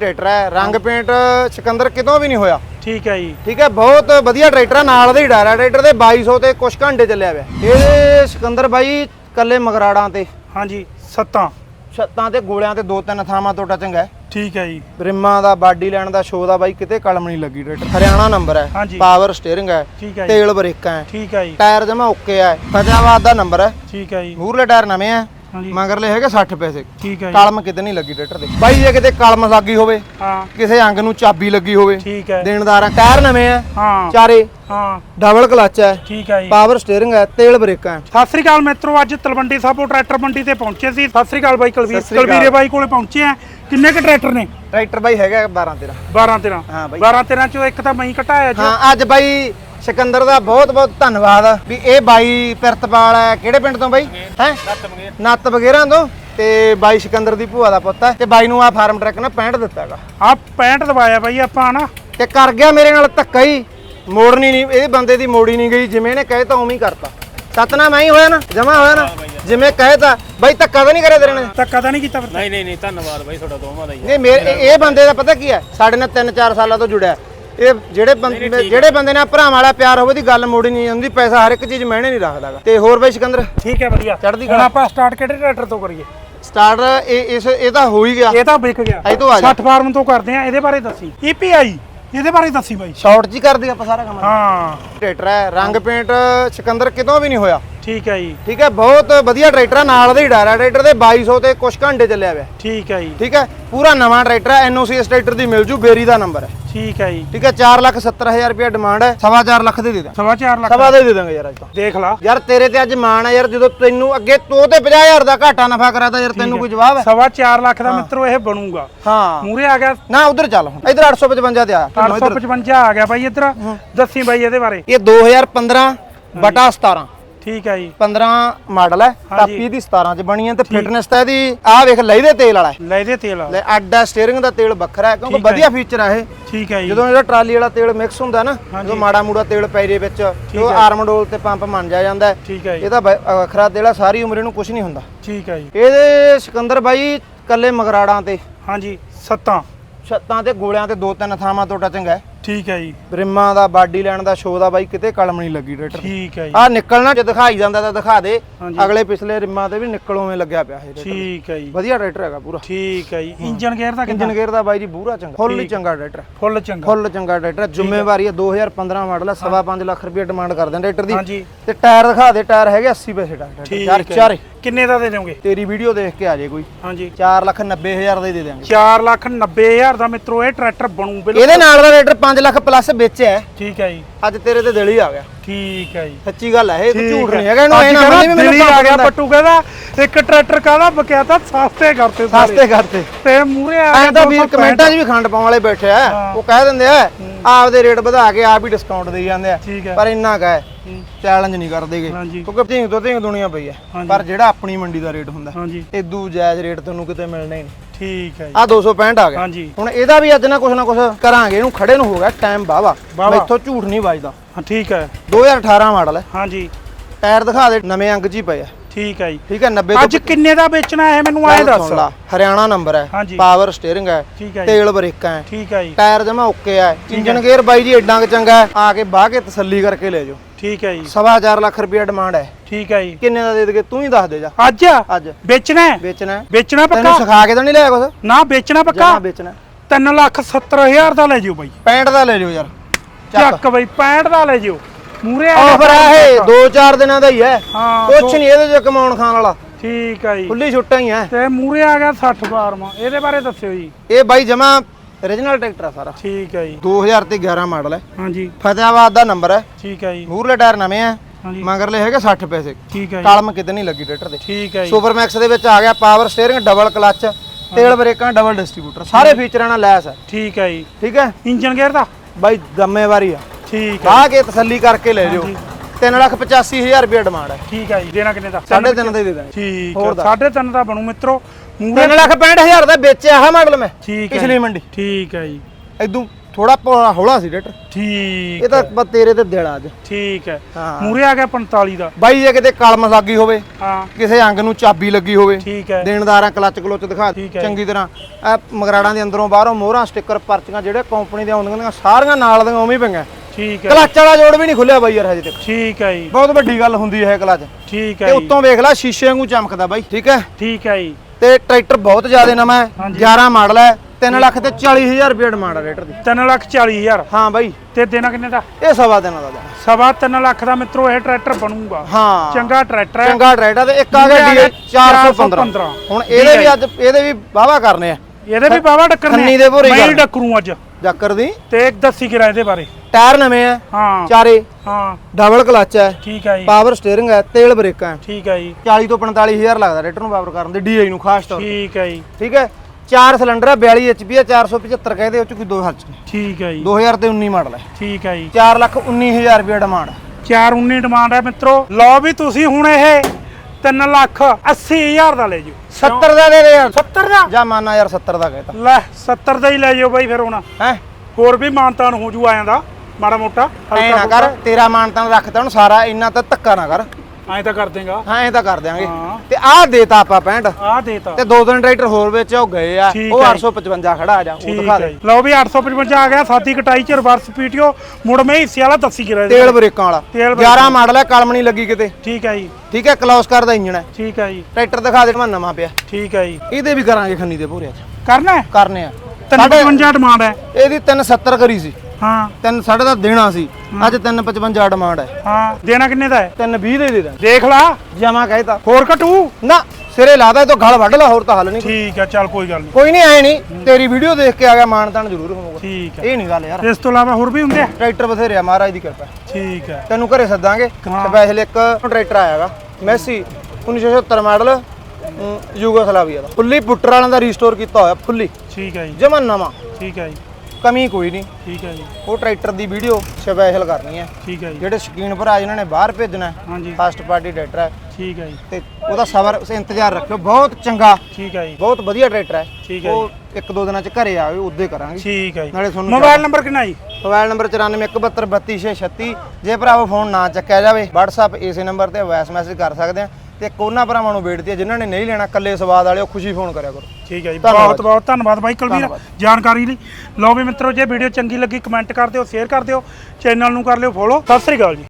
Tractor ਹੈ। ਰੰਗ paint Sikandar ਕਿਤੋਂ ਵੀ ਨਹੀਂ ਹੋਇਆ। ਠੀਕ ਹੈ ਜੀ। ਠੀਕ ਹੈ ਬਹੁਤ ਵਧੀਆ ਟਰੈਕਟਰ ਹੈ ਨਾਲ ਦੇ ਹੀ ਡਾਰਾ ਟਰੈਕਟਰ ਦੇ 2200 ਤੇ ਕੁਛ ਘੰਟੇ ਚੱਲਿਆ ਪਿਆ। ਇਹ ਸਿਕੰਦਰ ਬਾਈ ਕੱਲੇ ਮਗਰਾੜਾਂ ਤੇ। ਹਾਂਜੀ ਸੱਤਾਂ। ਛੱਤਾਂ ਤੇ ਗੋਲਿਆਂ ਤੇ ਦੋ ਤਿੰਨ ਥਾਵਾਂ ਤੋਂ ਟਚੰਗ ਹੈ। ਠੀਕ ਹੈ ਜੀ। ਰਿਮਾਂ ਦਾ ਬਾਡੀ ਲੈਣ ਦਾ ਸ਼ੋਅ ਦਾ ਬਾਈ ਕਿਤੇ ਕਲਮ ਨਹੀਂ ਲੱਗੀ ਟਰੈਕਟਰ। ਹਰਿਆਣਾ ਨੰਬਰ ਹੈ ਹਾਂਜੀ। ਪਾਵਰ ਸਟੀਅਰਿੰਗ ਹੈ ਠੀਕ ਹੈ ਜੀ। ਤੇਲ ਬ੍ਰੇਕਾਂ ਹੈ। ਠੀਕ ਹੈ ਜੀ। ਟਾਇਰ ਜਮਾ ਓਕੇ ਹੈ ਫਤਿਆਬਾਦ ਦਾ ਨੰਬਰ ਹੈ। ਠੀਕ ਹੈ ਜੀ। ਮੂਰਲੇ ਟਾਇਰ ਨਵੇਂ ਹੈ। ਹਾਂਜੀ। ਮਗਰਲੇ ਹੈਗੇ 60 ਪੈਸੇ। ਠੀਕ ਹੈ ਜੀ। ਕਲਮ ਕਿਤੇ ਨਹੀਂ ਲੱਗੀ ਟਰੈਕਟਰ ਦੇ। ਬਾਈ ਜੇ ਕਿਤੇ ਕਲਮ ਲੱਗੀ ਹੋਵੇ ਹਾਂ। ਕਿਸੇ ਅੰਗ ਨੂੰ ਚਾਬੀ ਲੱਗੀ ਹੋਵੇ ਠੀਕ ਹੈ। ਦੇਣਦਾਰਾਂ ਟਾਇਰ ਨਵੇਂ ਹੈ ਹਾਂ। ਚਾਰੇ ਹਾਂ। ਡਬਲ ਕਲਚ ਹੈ ਠੀਕ ਹੈ ਜੀ। ਪਾਵਰ ਸਟੀਅਰਿੰਗ ਹੈ ਤੇਲ ਬ੍ਰੇਕਾਂ ਹੈ। ਸਤਿ ਸ੍ਰੀ ਅਕਾਲ ਮਿੱਤਰੋ ਅੱਜ ਤਲਵੰਡੀ ਸਾਬੋ ਟਰੈਕਟਰ ਮੰਡੀ ਤੇ ਪਹੁੰਚੇ ਸੀ। ਸਤਿ ਸ੍ਰੀ ਅਕਾਲ ਬਾਈ ਕੁਲਵੀਰ। ਕੁਲਵੀਰੇ ਬਾਈ ਕੋਲੇ ਪਹੁੰਚੇ ਆ। ਕਿੰਨੇ ਕੁ ਟਰੈਕਟਰ ਨੇ? ਟਰੈਕਟਰ ਬਾਈ ਹੈਗਾ 12 13 12 13 ਹਾਂ ਬਾਈ। 12 13 ਚੋਂ ਇੱਕ ਤਾਂ ਮੈਂ ਘਟਾਇਆ ਜੀ। ਹਾਂ ਅੱਜ ਬਾਈ ਸਿਕੰਦਰ ਦਾ ਬਹੁਤ ਬਹੁਤ ਧੰਨਵਾਦ ਵੀ ਇਹ ਬਾਈ ਪਿਰਤਪਾਲ ਹੈ। ਕਿਹੜੇ ਪਿੰਡ ਤੋਂ ਬਾਈ? ਹੈ? ਨੱਤ ਬਗੇਰਾਂ। ਤੋਂ? ਤੇ ਬਾਈ ਸਿਕੰਦਰ ਦੀ ਭੂਆ ਦਾ ਪੁੱਤ ਹੈ। ਤੇ ਬਾਈ ਨੂੰ ਆ ਫਾਰਮ ਟਰੈਕ ਨਾ 65 ਦਿੱਤਾਗਾ ਆ 65 ਦਵਾਇਆ ਬਾਈ ਆਪਾਂ ਨਾ ਤੇ ਕਰ ਗਿਆ ਮੇਰੇ ਨਾਲ ਧੱਕਾ ਹੀ। ਮੋੜਨੀ ਨਹੀਂ ਇਹ ਬੰਦੇ ਦੀ ਮੋੜੀ ਨਹੀਂ ਗਈ। ਜਿਵੇਂ ਇਹਨੇ ਕਹੇ ਤਾਂ ਉਵੇਂ ਹੀ ਕਰਤਾ। ਸਤਨਾਮ ਐਂ ਹੀ ਹੋਇਆ ਨਾ? ਜਮਾ ਹੋਇਆ ਨਾ? ਜਿਵੇਂ ਕਹੇ ਤਾਂ ਬਾਈ ਧੱਕਾ ਤਾਂ ਨਹੀਂ ਕਰਿਆ ਤੇਰੇ ਨੇ? ਧੱਕਾ ਤਾਂ ਨਹੀਂ ਕੀਤਾ ਫਿਰ। ਨਹੀਂ ਨਹੀਂ ਨਹੀਂ ਧੰਨਵਾਦ ਬਾਈ ਤੁਹਾਡਾ ਦੋਵਾਂ ਦਾ ਹੀ ਨਹੀਂ ਮੇਰੇ ਇਹ- ਇਹ ਬੰਦੇ ਦਾ ਪਤਾ ਕੀ ਹੈ? ਸਾਡੇ ਨਾਲ 3-4 ਸਾਲਾਂ ਤੋਂ ਜੁੜਿਆ। ਇਹ ਜਿਹੜੇ ਬੰਦੇ ਜਿਹੜੇ ਬੰਦੇ ਨਾਲ ਭਰਾਵਾਂ ਵਾਲਾ ਪਿਆਰ ਹੋਵੇ ਦੀ ਗੱਲ ਮੋੜੀ ਨਹੀਂ ਜਾਂਦੀ ਪੈਸਾ ਹਰ ਇੱਕ ਚੀਜ਼ ਮਹਿਣੇ ਨਹੀਂ ਰੱਖਦਾਗਾ। ਤੇ ਹੋਰ ਬਾਈ ਸਿਕੰਦਰ? ਠੀਕ ਹੈ ਵਧੀਆ। ਚੜ੍ਹਦੀ ਹੁਣ। ਆਪਾਂ ਸਟਾਰਟ ਕਿਹੜੇ ਟਰੈਕਟਰ ਤੋਂ ਕਰੀਏ? ਸਟਾਰਟਰ ਇਹ ਇਸ ਇਹ ਤਾਂ ਹੋ ਹੀ ਗਿਆ। ਇਹ ਤਾਂ ਵਿਕ ਗਿਆ। ਇਹ ਤੋਂ ਆ ਜਾ। 60 ਫਾਰਮ ਤੋਂ ਕਰਦੇ ਆ ਇਹਦੇ ਬਾਰੇ ਦੱਸੀ। ਈਪੀਆਈ ਇਹਦੇ ਬਾਰੇ ਦੱਸੀ ਬਾਈ। ਸ਼ਾਰਟ ਜੀ ਕਰ ਦਿਆ ਆਪਾਂ ਸਾਰਾ ਕੰਮ। ਹਾਂ। ਟਰੈਕਟਰ ਹੈ ਰੰਗ ਪੇਂਟ ਸਿਕੰਦਰ ਕਿਤੋਂ ਵੀ ਨਹੀਂ ਹੋਇਆ। ਠੀਕ ਹੈ ਜੀ। ਠੀਕ ਹੈ ਬਹੁਤ ਵਧੀਆ ਟਰੈਕਟਰ ਹੈ ਨਾਲ ਦੇ ਹੀ ਡਾਰਾ ਟਰੈਕਟਰ ਦੇ 2200 ਤੇ ਕੁਛ ਘੰਟੇ ਚੱਲਿਆ ਪਿਆ। ਠੀਕ ਹੈ ਜੀ। ਠੀਕ ਹੈ ਪੂਰਾ ਨਵਾਂ ਟਰੈਕਟਰ ਹੈ ਐਨਓਸੀ ਇਸ ਟਰੈਕਟਰ ਦੀ ਮਿਲ ਜੂ ਬੇਰੀ ਦਾ ਨੰਬਰ ਹੈ। ਠੀਕ ਹੈ ਜੀ। ਠੀਕ ਹੈ 470000 ਰੁਪਏ ਡਿਮਾਂਡ ਹੈ ਸਵਾ ਚਾਰ ਲੱਖ ਦੇ ਦੇ ਦਾਂ ਸਵਾ ਲੱਖ ਸਵਾ ਦੇ ਦੇ ਦਾਂਗੇ ਯਾਰ ਅੱਜ ਤਾਂ। ਦੇਖ ਲਾ। ਯਾਰ ਤੇਰੇ ਤੇ ਅੱਜ ਮਾਣ ਹੈ ਯਾਰ ਜਦੋਂ ਤੈਨੂੰ ਅੱਗੇ ਤੋ ਤੇ 50000 ਦਾ ਘਾਟਾ ਨਫਾ ਕਰਾਤਾ ਯਾਰ ਤੈਨੂੰ ਕੋਈ ਜਵਾਬ ਹੈ? ਸਵਾ ਚਾਰ ਲੱਖ ਦਾ ਮਿੱਤਰੋ ਇਹ ਬਣੂਗਾ। ਹਾਂ। ਮੂਰੇ ਆ ਗਿਆ। ਨਾ ਉਧਰ ਚੱਲ ਹੁਣ। ਇਧਰ 855 ਤੇ ਆ। 855 ਆ ਗਿਆ ਬਾਈ ਇੱਧਰ। ਦੱਸੀ ਬਾਈ ਇਹਦੇ ਬਾਰੇ। ਇਹ 2015 ਬਟਾ 17 ਠੀਕ ਹੈ ਜੀ। 15 ਮਾਡਲ ਹੈ। ਕਾਪੀ ਦੀ 17 ਚ ਬਣੀ ਹੈ ਤੇ ਫਿਟਨੈਸ ਤਾਂ ਇਹਦੀ ਆਹ ਵੇਖ ਲਈ ਦੇ ਤੇਲ ਵਾਲਾ ਹੈ। ਲੈ ਦੇ ਤੇਲ ਲੈ ਅੱਡ ਸਟੀਅਰਿੰਗ ਦਾ ਤੇਲ ਵੱਖਰਾ ਹੈ ਕਿਉਂਕਿ। ਵਧੀਆ ਫੀਚਰ ਹੈ ਇਹ। ਠੀਕ ਹੈ ਜੀ। ਜਦੋਂ ਇਹਦਾ ਟਰਾਲੀ ਵਾਲਾ ਤੇਲ ਮਿਕਸ ਹੁੰਦਾ ਨਾ ਜਦੋਂ ਮਾੜਾ ਮੂੜਾ ਤੇਲ ਪੈ ਜੇ ਵਿੱਚ ਉਹ ਆਰਮਡੋਲ ਤੇ ਪੰਪ ਮੰਨ ਜਾ ਜਾਂਦਾ ਹੈ। ਠੀਕ ਹੈ ਜੀ। ਇਹਦਾ ਵੱਖਰਾ ਤੇਲ ਆ ਸਾਰੀ ਉਮਰ ਇਹਨੂੰ ਕੁਝ ਨਹੀਂ ਹੁੰਦਾ। ਠੀਕ ਹੈ ਜੀ। ਇਹਦੇ ਸਿਕੰਦਰ ਬਾਈ ਕੱਲੇ ਮਗਰਾੜਾਂ ਤੇ। ਹਾਂਜੀ ਸੱਤਾਂ। ਛੱਤਾਂ ਤੇ ਗੋਲਿਆਂ ਤੇ ਦੋ ਤਿੰਨ ਥਾਵਾਂ ਤੋਂ ਟਚੰਗ ਹੈ। ਠੀਕ ਹੈ ਜੀ। ਰਿਮਾਂ ਦਾ ਬਾਡੀ ਲੈਣ ਦਾ ਸ਼ੋਅ ਦਾ ਬਾਈ ਕਿਤੇ ਕਲਮ ਨਹੀਂ ਲੱਗੀ ਟਰੈਕਟਰ ਠੀਕ ਹੈ ਜੀ। ਆ ਨਿਕਲਣਾ ਜੇ ਦਿਖਾਈ ਜਾਂਦਾ ਤਾਂ ਦਿਖਾ ਦੇ। ਹਾਂਜੀ। ਅਗਲੇ ਪਿਛਲੇ ਰਿਮਾਂ ਤੇ ਵੀ ਨਿਕਲ ਉਵੇਂ ਲੱਗਿਆ ਪਿਆ ਇਹ ਟਰੈਕਟਰ। ਠੀਕ ਹੈ ਜੀ। ਵਧੀਆ ਟਰੈਕਟਰ ਹੈਗਾ ਪੂਰਾ। ਠੀਕ ਹੈ ਜੀ। ਇੰਜਨ ਗੇਅਰ ਦਾ ਕਿੰਨਾ? ਇੰਜਨ ਗੇਅਰ ਦਾ ਬਾਈ ਜੀ ਪੂਰਾ ਚੰਗਾ। ਫੁੱਲ ਚੰਗਾ ਟਰੈਕਟਰ। ਫੁੱਲ ਚੰਗਾ। ਫੁੱਲ ਚੰਗਾ ਟਰੈਕਟਰ। ਹੈ। ਜ਼ਿੰਮੇਵਾਰੀ ਹੈ 2015 ਮਾਡਲ ਹੈ। ਸਵਾ ਪੰਜ ਲੱਖ ਰੁਪਏ ਡਿਮਾਂਡ ਕਰਦੇ ਨੇ ਟਰੈਕਟਰ ਦੀ। ਹਾਂਜੀ। ਤੇ ਟਾਇਰ ਦਿਖਾ ਦੇ ਟਾਇਰ ਹੈਗੇ 80 ਪੈਸੇ ਟਾਇਰ ਠੀਕ ਚਾਰ ਹੈ ਚਾਰੇ। ਕਿੰਨੇ ਦਾ ਦੇ ਦੋਗੇ ਤੇਰੀ ਵੀਡੀਓ ਦੇਖ ਕੇ ਆ ਜੇ ਕੋਈ। ਹਾਂਜੀ। 4 ਲੱਖ 90 ਹਜ਼ਾਰ ਦਾ ਹੀ ਦੇ ਦਿਆਂਗੇ। 4 ਲੱਖ 90 ਹਜ਼ਾਰ ਦਾ ਮਿੱਤਰੋ ਇਹ ਟਰੈਕਟਰ ਬਣੂ ਬਿਲਕੁਲ। ਇਹਦੇ ਨਾਲ ਦਾ ਰੇਟਰ 5 ਲੱਖ ਪਲੱਸ ਵੇਚਿਆ ਹੈ। ਠੀਕ ਹੈ ਜੀ। ਅੱਜ ਤੇਰੇ ਤੇ ਦਿਲ ਹੀ ਆ ਗਿਆ। ਠੀਕ ਹੈ ਜੀ। ਸੱਚੀ ਗੱਲ ਹੈ ਇਹ ਕੋਈ ਝੂਠ। ਨਹੀਂ ਹੈਗਾ ਇਹਨੂੰ ਇਹ ਨਾ ਮੰਨੀ ਵੀ ਮੈਨੂੰ ਆ ਗਿਆ। ਪੱਟੂ ਕਹਿੰਦਾ ਇੱਕ ਟਰੈਕਟਰ ਕਾਹਦਾ ਬਕਿਆ ਤਾਂ ਸਸਤੇ ਕਰਤੇ ਸਾਰੇ। ਸਸਤੇ ਕਰਤੇ। ਤੇ ਮੂਰੇ ਆ ਐਂ ਤਾਂ ਵੀਰ 265 ਕਮੈਂਟਾਂ 'ਚ ਵੀ ਖੰਡ ਪਾਉਣ ਵਾਲੇ ਬੈਠੇ ਆ। ਉਹ ਕਹਿ ਦਿੰਦੇ ਆ ਆਪਦੇ ਰੇਟ ਵਧਾ ਕੇ ਆਪ ਹੀ ਡਿਸਕਾਊਂਟ ਦੇਈ ਜਾਂਦੇ ਆ। ਠੀਕ ਹੈ। ਪਰ ਇੰਨਾ ਕਾ ਹੈ। ਚੈਲੰਜ ਨਹੀਂ ਕਰਦੇਗੇ। ਹਾਂਜੀ। ਕਿਉਂਕਿ ਧੀਂਗ ਤੋਂ ਧੀਂਗ ਦੁਨੀਆ ਪਈ ਹੈ ਹਾਂਜੀ। ਪਰ ਜਿਹੜਾ ਆਪਣੀ ਮੰਡੀ ਦਾ ਰੇਟ ਹੁੰਦਾ ਹਾਂਜੀ। ਇਦੂ ਜਾਇਜ਼ ਰੇਟ ਤੁਹਾਨੂੰ ਕਿਤੇ ਮਿਲਣਾ ਹੀ ਨਹੀਂ। ਠੀਕ ਹੈ ਜੀ। ਆ 265 ਆ ਗਿਆ। ਹਾਂਜੀ। ਹੁਣ ਇਹਦਾ ਵੀ ਅੱਜ ਨਾ ਕੁਛ ਨਾ ਕੁਛ ਕਰਾਂਗੇ। ਇਹਨੂੰ ਖੜੇ ਨੂੰ ਹੋ ਗਿਆ ਟਾਈਮ ਬਾਵਾ ਵਾਹਵਾ। ਮੈਥੋਂ ਝੂਠ ਨਹੀਂ ਵੱਜਦਾ। ਹਾਂ ਠੀਕ ਹੈ। 2018 ਮਾਡਲ ਹੈ। ਹਾਂਜੀ। ਟਾਇਰ ਦਿਖਾ ਦੇ ਨਵੇਂ ਅੰਗ 'ਚ ਹੀ ਪਏ ਆ। ਠੀਕ ਹੈ ਜੀ। ਠੀਕ ਹੈ 90 ਅੱਜ ਕਿੰਨੇ ਦਾ ਵੇਚਣਾ ਹੈ ਮੈਨੂੰ ਐ ਗੱਲ ਦੱਸ। ਸੁਣ ਲਾ ਹਰਿਆਣਾ ਨੰਬਰ ਹੈ ਹਾਂਜੀ। ਪਾਵਰ ਸਟੀਅਰਿੰਗ ਹੈ ਠੀਕ ਹੈ ਜੀ। ਤੇਲ ਬ੍ਰੇਕਾਂ ਹੈ ਠੀਕ ਹੈ ਜੀ। ਟਾਇਰ ਜਮਾ ਓਕੇ ਹੈ ਇੰਜਨ ਗੇਅਰ ਬਾਈ ਜੀ ਏਡਾ ਕੁ ਚੰਗਾ ਹੈ ਆ ਕੇ ਬਾਹ ਕੇ ਤਸੱਲੀ ਕਰਕੇ ਲੈ ਜਾਓ। ਠੀਕ ਹੈ ਜੀ। ਸਵਾ ਚਾਰ ਲੱਖ ਰੁਪਏ ਡਿਮਾਂਡ ਹੈ। ਠੀਕ ਹੈ ਜੀ। ਕਿੰਨੇ ਦਾ ਦੇ ਦੇਗੇ ਤੂੰ ਹੀ ਦੱਸ ਦੇ ਜਾ। ਅੱਜ? ਅੱਜ। ਵੇਚਣਾ ਹੈ? ਵੇਚਣਾ ਹੈ। ਵੇਚਣਾ ਤੈਨੂੰ ਪੱਕਾ ਸਿਖਾ ਕੇ ਤਾਂ ਨਹੀਂ ਲਿਆ ਕੁਛ? ਨਾ ਵੇਚਣਾ ਪੱਕਾ? ਜਮਾ ਵੇਚਣਾ 3 ਲੱਖ 70 ਹਜ਼ਾਰ ਦਾ ਲੈ ਜਿਓ ਬਾਈ। 65 ਦਾ ਲੈ ਲਿਓ ਯਾਰ। ਚੱਕ। ਬਾਈ 65 ਦਾ ਲੈ ਜਿਓ। ਮੂਰੇ ਆ ਆਫਰ ਹੈ ਇਹ 2-4 ਦਿਨਾਂ ਦਾ ਹੀ ਹੈ। ਹਾਂ ਕੁਛ ਨਹੀਂ ਇਹਦੇ ਚ ਕਮਾਉਣ ਖਾਣ ਵਾਲਾ। ਠੀਕ ਹੈ ਜੀ। ਖੁੱਲੀ ਛੁੱਟਾਂ ਹੀ ਹੈ ਤੇ ਮੂਰੇ ਆ ਗਿਆ 60 ਫਾਰਮ ਇਹਦੇ ਬਾਰੇ ਦੱਸਿਓ ਜੀ। ਇਹ ਬਾਈ ਜਮਾ origignal ਟਰੈਕਟਰ ਆ ਸਾਰਾ। ਠੀਕ ਹੈ ਜੀ। 2000 ਤੇ 11 ਮਾਡਲ ਹੈ ਹਾਂਜੀ। ਫਤਿਆਬਾਦ ਦਾ ਨੰਬਰ ਹੈ ਠੀਕ ਹੈ ਜੀ। ਮੂਰਲੇ ਟਾਇਰ ਨਵੇਂ ਆ। ਮਗਰਲੇ ਹੈਗੇ 60 ਪੈਸੇ। ਠੀਕ ਹੈ ਜੀ। ਕਲਮ ਕਿਤੇ ਨਹੀਂ ਲੱਗੀ ਟਰੈਕਟਰ ਦੇ। ਠੀਕ ਹੈ ਜੀ। ਸੁਪਰ ਮੈਕਸ ਦੇ ਵਿੱਚ ਆ ਗਿਆ ਪਾਵਰ ਸਟੀਅਰਿੰਗ ਡਬਲ ਕਲਚ ਤੇਲ ਬ੍ਰੇਕਾਂ ਡਬਲ ਡਿਸਟ੍ਰੀਬਿਊਟਰ ਸਾਰੇ ਫੀਚਰਾਂ ਨਾਲ ਲੈਸ ਹੈ ਠੀਕ ਹੈ ਜੀ। ਠੀਕ ਹੈ ਇੰਜਨ ਗੇਅਰ ਦਾ? ਬਾਈ ਜ਼ਿੰਮੇਵਾਰੀ ਆ। ਠੀਕ ਹੈ ਬਾਹ ਕੇ ਤਸੱਲੀ ਕਰਕੇ ਲੈ ਲਿਓ 385000 ਰੁਪਏ ਡਿਮਾਂਡ ਹੈ। ਠੀਕ ਹੈ ਜੀ ਦੇਣਾ ਕਿੰਨੇ ਦਾ? ਸਾਢੇ ਤਿੰਨ ਦਾ ਹੀ ਦੇ ਦਾਂਗੇ। ਠੀਕ ਹੋਰ ਹੈ ਦੱਸ। ਸਾਢੇ ਤਿੰਨ ਦਾ ਬਣੂ ਮਿੱਤਰੋ। ਮੂਰੇ 365000 ਦਾ ਵੇਚਿਆ ਆਹ ਮਾਡਲ ਮੈਂ ਠੀਕ ਹੈ ਪਿਛਲੀ ਮੰਡੀ। ਠੀਕ ਹੈ ਜੀ। ਇਦੋਂ ਥੋੜਾ ਹੌਲਾ ਸੀ ਟਰੈਕਟਰ ਠੀਕ ਇਹ ਤਾਂ ਬਸ ਤੇਰੇ ਤੇ ਦਿਲ ਆ ਅੱਜ। ਠੀਕ ਹੈ। ਮੂਰੇ ਆ ਗਿਆ 45 ਦਾ। ਬਾਈ ਜੇ ਕਿਤੇ ਕਲਮ ਲੱਗੀ ਹੋਵੇ ਹਾਂ। ਕਿਸੇ ਅੰਗ ਨੂੰ ਚਾਬੀ ਲੱਗੀ ਹੋਵੇ ਠੀਕ ਹੈ। ਦੇਣਦਾਰਾਂ ਕਲੱਚ ਕਲੋਚ ਦਿਖਾ। ਚੰਗੀ ਤਰ੍ਹਾਂ। ਇਹ ਮਗਰਾੜਾਂ ਦੇ ਅੰਦਰੋਂ ਬਾਹਰੋਂ ਮੋਹਰਾਂ ਸਟicker ਪਰਚੀਆਂ ਜਿਹੜੇ ਕੰਪਨੀ ਦੇ ਆਉਂਦੀਆਂ ਸਾਰੀਆਂ ਨਾਲ ਦੀਆਂ ਉਵੇਂ ਹੀ ਪਈਆਂ। ਠੀਕ ਹੈ ਕਲੱਚ ਵਾਲਾ ਜੋੜ ਵੀ ਨਹੀਂ ਖੁੱਲਿਆ ਬਾਈ ਯਾਰ ਹਜੇ ਤੱਕ। ਠੀਕ ਹੈ ਜੀ। ਬਹੁਤ ਵੱਡੀ ਗੱਲ ਹੁੰਦੀ ਹੈ ਕਲੱਚ। ਠੀਕ ਤੇ ਹੈ ਜੀ। ਉੱਤੋਂ ਵੇਖ ਲੈ ਸ਼ੀਸ਼ੇ ਵਾਂਗੂ ਚਮਕਦਾ ਬਾਈ ਠੀਕ ਹੈ? ਠੀਕ ਹੈ ਜੀ। ਤੇ ਟਰੈਕਟਰ ਬਹੁਤ ਜ਼ਿਆਦਾ ਨਵਾਂ ਹੈ ਹਾਂਜੀ। 11 ਮਾਡਲ ਹੈ 3 ਲੱਖ ਤੇ 40000 ਰੁਪਏ ਡਿਮਾਂਡ ਹੈ ਟਰੈਕਟਰ ਦੀ। 3 ਲੱਖ 40 ਹਜ਼ਾਰ। ਹਾਂ ਬਾਈ। ਤੇ ਦੇਣਾ ਕਿੰਨੇ ਦਾ? ਇਹ ਸਵਾ ਦਿਨਾਂ ਦਾ ਦੇਣਾ। ਸਵਾ 3 ਲੱਖ ਦਾ ਮਿੱਤਰੋ ਇਹ ਟਰੈਕਟਰ ਬਣੂਗਾ। ਹਾਂ। ਚੰਗਾ ਟਰੈਕਟਰ ਹੈ। ਚੰਗਾ ਟਰੈਕਟਰ ਤੇ ਇੱਕ ਆ ਗਿਆ ਡੀ 415 415 ਹੁਣ ਇਹਦੇ ਵੀ ਅੱਜ ਇਹਦੇ ਵੀ ਵਾਵਾ ਕਰਨੇ ਆ। ਇਹਦੇ ਵੀ ਬਾਵਾ ਟੱਕਰ ਖੰਨੀ ਦੇ ਭੋਰੇ ਮੈਂ। ਟੱਕਰੂ ਅੱਜ। ਜਾਕਰ ਦੀ? ਤੇ ਇੱਕ ਦੱਸੀ ਕਿਰਾ ਇਹਦੇ ਬਾਰੇ। ਟਾਇਰ ਨਵੇਂ ਆ ਹਾਂ। ਚਾਰੇ। ਹਾਂ। ਡਬਲ ਕਲਚ ਹੈ ਠੀਕ ਹੈ ਜੀ। ਪਾਵਰ ਸਟੀਅਰਿੰਗ ਹੈ ਤੇਲ ਬ੍ਰੇਕਾਂ ਹੈ ਠੀਕ ਹੈ ਜੀ। 40 ਤੋਂ 45000 ਲੱਗਦਾ ਰੇਟਰ ਨੂੰ ਪਾਵਰ ਕਰਨ ਦੇ ਡੀਆਈ ਨੂੰ ਖਾਸ ਤੌਰ ਠੀਕ ਹੈ ਜੀ। ਠੀਕ ਹੈ ਚਾਰ ਸਿਲੰਡਰ ਹੈ 42 ਐਚਪੀ ਹੈ 475 ਕਹਿੰਦੇ ਉਹ ਚ ਕੋਈ ਦੋ ਖਰਚ ਠੀਕ ਹੈ ਜੀ। 2000 ਤੇ 19 ਮਾਡਲ ਹੈ ਠੀਕ ਹੈ ਜੀ। 4 ਲੱਖ 19000 ਰੁਪਏ ਡਿਮਾਂਡ 419 ਡਿਮਾਂਡ ਹੈ ਮਿੱਤਰੋ। ਲਓ ਵੀ ਤੁਸੀਂ ਹੁਣ ਇਹ 3 ਲੱਖ 80 ਹਜ਼ਾਰ ਦਾ ਲੈ ਜਾਓ। 70 ਦਾ ਦੇ ਦੇ ਯਾਰ। 70 ਦਾ? ਜਾ ਮਾਨਾ ਯਾਰ 70 ਦਾ ਕਹਿਤਾ। ਲੈ 70 ਦਾ ਹੀ ਲੈ ਜਾਓ ਬਾਈ ਫਿਰ ਹੁਣ। ਹੈ? ਹੋਰ ਵੀ ਮਾਨਤਾਨ ਹੋ ਜੂ ਆਇਆਂ ਦਾ ਮਾੜਾ ਮੋਟਾ ਐ ਨਾ ਕਰ ਤੇਰਾ ਮਾਨਤਾਨ ਰੱਖਤਾ ਹੁਣ ਸਾਰਾ ਇੰਨਾ ਤਾਂ ਧੱਕਾ ਨਾ ਕਰ। ਐਂ ਤਾਂ ਕਰ ਦੇਗਾ। ਹਾਂ ਐ ਤਾਂ ਕਰ ਦਿਆਂਗੇ। ਹਾਂ। ਤੇ ਆਹ ਦੇਤਾ ਆਪਾਂ 65 ਆਹ ਦੇਤਾ। ਤੇ ਦੋ ਤਿੰਨ ਟਰੈਕਟਰ ਹੋਰ ਵਿੱਚ ਉਹ ਗਏ ਆ। ਠੀਕ ਉਹ ਹੈ। 855 ਖੜਾ ਆ ਜਾ ਉਹ ਠੀਕ ਦਿਖਾ ਹੈ ਦੇ। ਜੀ। ਲਓ ਵੀ 855 ਆ ਗਿਆ ਸਾਦੀ ਕਟਾਈ ਚ ਰਿਵਰਸ ਪੀਟੀਓ ਮੁੜ ਮੈਂ ਹਿੱਸੇ ਵਾਲਾ ਦੱਸੀ ਗਿਰਾ ਇਹਦੇ। ਤੇਲ ਬ੍ਰੇਕਾਂ ਵਾਲਾ। ਤੇਲ ਬ੍ਰੇਕਾਂ। 11 ਮਾਡਲ ਹੈ ਕਲਮ ਨਹੀਂ ਲੱਗੀ ਕਿਤੇ। ਠੀਕ ਹੈ ਜੀ। ਠੀਕ ਹੈ ਕਲੌਸ ਕਰਦਾ ਇੰਜਣ ਹੈ। ਠੀਕ ਹੈ ਜੀ। ਟਰੈਕਟਰ ਦਿਖਾ ਦੇ ਮੈਂ ਨਵਾਂ ਪਿਆ। ਠੀਕ ਹੈ ਜੀ। ਇਹਦੇ ਵੀ ਕਰਾਂਗੇ ਖੰਨੀ ਦੇ ਭੋਰਿਆਂ 'ਚ। ਕਰਨਾ ਕਰਨੇ ਆ। 355 ਡਿਮਾਂਡ ਹੈ। ਇਹਦੀ 370 ਕਰੀ ਸੀ। ਹਾਂ। ਤਿੰਨ ਸਾਢੇ ਦਾ ਦੇਣਾ ਸੀ। ਅੱਜ 355 ਡਿਮਾਂਡ ਹੈ। ਹਾਂ ਦੇਣਾ ਕਿੰਨੇ ਦਾ ਹੈ? 320 ਦੇ ਦੇ ਦਾਂ। ਦੇਖ ਲਾ। ਜਮਾ ਕਹਿਤਾ ਹੋਰ ਘਟੂ? ਨਾ ਸਿਰੇ ਲਾਦਾ ਤੋਂ ਗਲ ਵੱਢ ਲਾ ਹੋਰ ਤਾਂ ਹੱਲ ਨਹੀਂ। ਠੀਕ ਹੈ ਚੱਲ ਕੋਈ ਗੱਲ ਨਹੀਂ। ਕੋਈ ਨਹੀਂ ਆਏ ਨਹੀਂ। ਤੇਰੀ ਵੀਡੀਓ ਦੇਖ ਕੇ ਆ ਗਿਆ ਮਾਨਤਾਨ ਜ਼ਰੂਰ ਹੋਊਗਾ। ਠੀਕ ਹੈ ਇਹ ਨਹੀਂ ਗੱਲ ਯਾਰ। ਇਸ ਤੋਂ ਇਲਾਵਾ ਹੋਰ ਵੀ ਹੁੰਦੇ ਆ? ਟਰੈਕਟਰ ਬਥੇਰੇ ਆ ਮਹਾਰਾਜ ਦੀ ਕਿਰਪਾ। ਠੀਕ ਹੈ ਤੈਨੂੰ ਘਰੇ ਸੱਦਾਂਗੇ। ਸਪੈਸ਼ਲ ਇੱਕ ਟਰੈਕਟਰ ਆਇਆਗਾ ਮੈਸੀ 1976 ਮਾਡਲ ਯੂਗੋਸਲਾਵੀਆ ਦਾ। ਫੁੱਲੀ ਪੁੱਟਰ ਵਾਲਿਆਂ ਦਾ ਰੀਸਟੋਰ ਕੀਤਾ ਹੋਇਆ ਫੁੱਲੀ। ਠੀਕ ਹੈ ਜੀ। ਜਮਨ ਨਵਾਂ। ਠੀਕ ਹੈ ਜੀ। ਕਮੀ ਕੋਈ ਨਹੀਂ। ਠੀਕ ਹੈ ਜੀ। ਉਹ ਟਰੈਕਟਰ ਦੀ ਵੀਡੀਓ ਸਪੈਸ਼ਲ ਕਰਨੀ ਹੈ। ਠੀਕ ਹੈ ਜੀ। ਜਿਹੜੇ ਸ਼ਕੀਨ ਭਰਾ ਜਿਨ੍ਹਾਂ ਨੇ ਬਾਹਰ ਭੇਜਣਾ ਹੈ ਹਾਂਜੀ। ਫਸਟ ਪਾਰਟੀ ਟਰੈਕਟਰ ਹੈ। ਠੀਕ ਹੈ ਜੀ। ਤੇ ਉਹਦਾ ਸਬਰ ਇੰਤਜ਼ਾਰ ਰੱਖਿਓ। ਬਹੁਤ ਚੰਗਾ। ਠੀਕ ਹੈ ਜੀ। ਬਹੁਤ ਵਧੀਆ ਟਰੈਕਟਰ ਹੈ। ਠੀਕ ਹੈ ਉਹ ਇੱਕ ਦੋ ਦਿਨਾਂ ਚ ਘਰੇ ਆਵੇ ਉਦੋਂ ਕਰਾਂਗੇ। ਠੀਕ ਹੈ ਜੀ। ਨਾਲੇ ਤੁਹਾਨੂੰ ਮੋਬਾਈਲ ਨੰਬਰ ਕਿੰਨਾ ਜੀ? ਮੋਬਾਈਲ ਨੰਬਰ 9417323636 ਜੇ ਭਰਾਵੋ ਫੋਨ ਨਾ ਚੱਕਿਆ ਜਾਵੇ WhatsApp ਇਸੇ ਨੰਬਰ ਤੇ ਵੌਇਸ ਮੈਸੇਜ ਕਰ ਸਕਦੇ ਆ। ਤੇ ਉਹਨਾਂ ਭਰਾਵਾਂ ਨੂੰ ਬੇਨਤੀ ਹੈ ਜਿਨ੍ਹਾਂ ਨੇ ਨਹੀਂ ਲੈਣਾ ਕੱਲੇ ਸਵਾਦ ਵਾਲੇ ਉਹ ਖੁਸ਼ੀ ਫੋਨ ਕਰਿਆ ਕਰੋ। ਠੀਕ ਹੈ ਜੀ। ਬਹੁਤ ਬਹੁਤ ਧੰਨਵਾਦ ਬਾਈ ਕੁਲਵੀਰ। ਜਾਣਕਾਰੀ ਲਈ। ਲਓ ਵੀ ਮਿੱਤਰੋ ਜੇ ਵੀਡੀਓ ਚੰਗੀ ਲੱਗੀ ਕਮੈਂਟ ਕਰ ਦਿਓ ਸ਼ੇਅਰ ਕਰ ਦਿਓ ਚੈਨਲ ਨੂੰ ਕਰ ਲਿਓ ਫੋਲੋ ਸਤਿ ਸ੍ਰੀ ਅਕਾਲ ਜੀ।